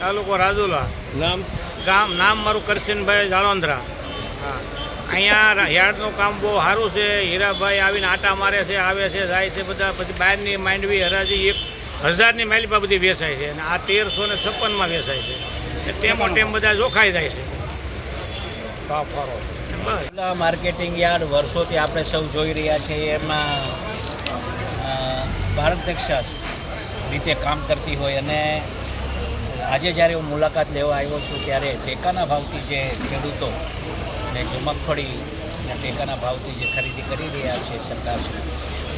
તાલુકો રાજુલા. નામ? ગામ નામ મારું કરશનભાઈ જાળવંદરા. હા. અહીંયા યાર્ડનું કામ બહુ સારું છે. હીરાભાઈ આવીને આટા મારે છે આવે છે જાય છે બધા. પછી બહારની માંડવી હરાજી એક હજારની માલિપા બધી વેચાય છે. અને આ તેરસો ને છપ્પનમાં વેચાય છે. એટલે ટેમો ટેમ બધા જોખાઈ જાય છે. માર્કેટિંગ યાર્ડ વર્ષોથી આપણે સૌ જોઈ રહ્યા છીએ. એમાં ભારત દક્ષા રીતે કામ કરતી હોય અને આજે જ્યારે હું મુલાકાત લેવા આવ્યો છું, ત્યારે ટેકાના ભાવથી જે ખેડૂતો ને જે મગફળી અને ટેકાના ભાવથી જે ખરીદી કરી રહ્યા છે સરકારશ્રી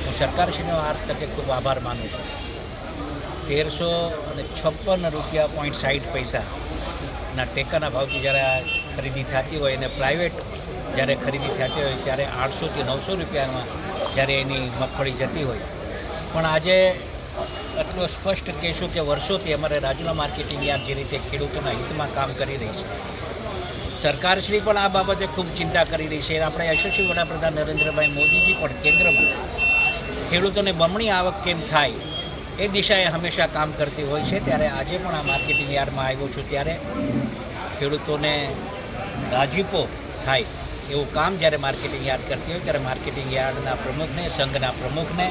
હું સરકારશ્રીનો આ તકે ખૂબ આભાર માનું છું. તેરસો અને છપ્પન રૂપિયા પોઈન્ટ સાઠ પૈસા ના ટેકાના ભાવથી જ્યારે ખરીદી થતી હોય અને પ્રાઇવેટ જ્યારે ખરીદી થતી હોય ત્યારે આઠસોથી નવસો રૂપિયામાં જ્યારે એની મગફળી જતી હોય. પણ આજે એટલું સ્પષ્ટ કહેશું કે વર્ષોથી અમારે રાજુલા માર્કેટિંગ યાર્ડ જે રીતે ખેડૂતોના હિતમાં કામ કરી રહી છે. સરકારશ્રી પણ આ બાબતે ખૂબ ચિંતા કરી રહી છે. આપણે યશસ્વી વડાપ્રધાન નરેન્દ્રભાઈ મોદીજી પણ કેન્દ્રમાં ખેડૂતોને બમણી આવક કેમ થાય એ દિશાએ હંમેશા કામ કરતી હોય છે. ત્યારે આજે પણ આ માર્કેટિંગ યાર્ડમાં આવ્યો છું. ત્યારે ખેડૂતોને રાજીપો થાય એવું કામ જ્યારે માર્કેટિંગ યાર્ડ કરતી હોય, ત્યારે માર્કેટિંગ યાર્ડના પ્રમુખને, સંઘના પ્રમુખને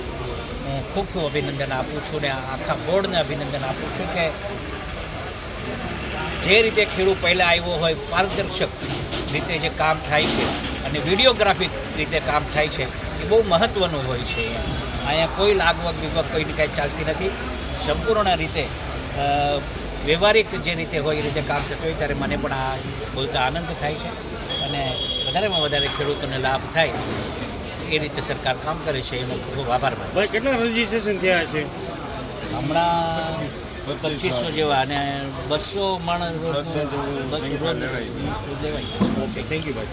હું ખૂબ ખૂબ અભિનંદન આપું છું ને આખા બોર્ડને અભિનંદન આપું છું કે જે રીતે ખેડૂત પહેલાં આવ્યો હોય, પારદર્શક રીતે જે કામ થાય છે અને વિડીયોગ્રાફિક રીતે કામ થાય છે, એ બહુ મહત્ત્વનું હોય છે. અહીંયા કોઈ લાગવગ વિગત કોઈની કાંઈ ચાલતી નથી. સંપૂર્ણ રીતે વ્યવહારિક જે રીતે હોય એ રીતે કામ થતું હોય ત્યારે મને પણ આ બોલતા આનંદ થાય છે અને વધારેમાં વધારે ખેડૂતોને લાભ થાય. એ રીતે સરકાર કામ કરે છે એનો ખૂબ ખૂબ આભાર માનું. ભાઈ કેટલા રજીસ્ટ્રેશન થયા છે? હમણાં પચીસો જેવા અને બસો માણસ બસો. લેવાય. ઓકે થેન્ક યુ ભાઈ.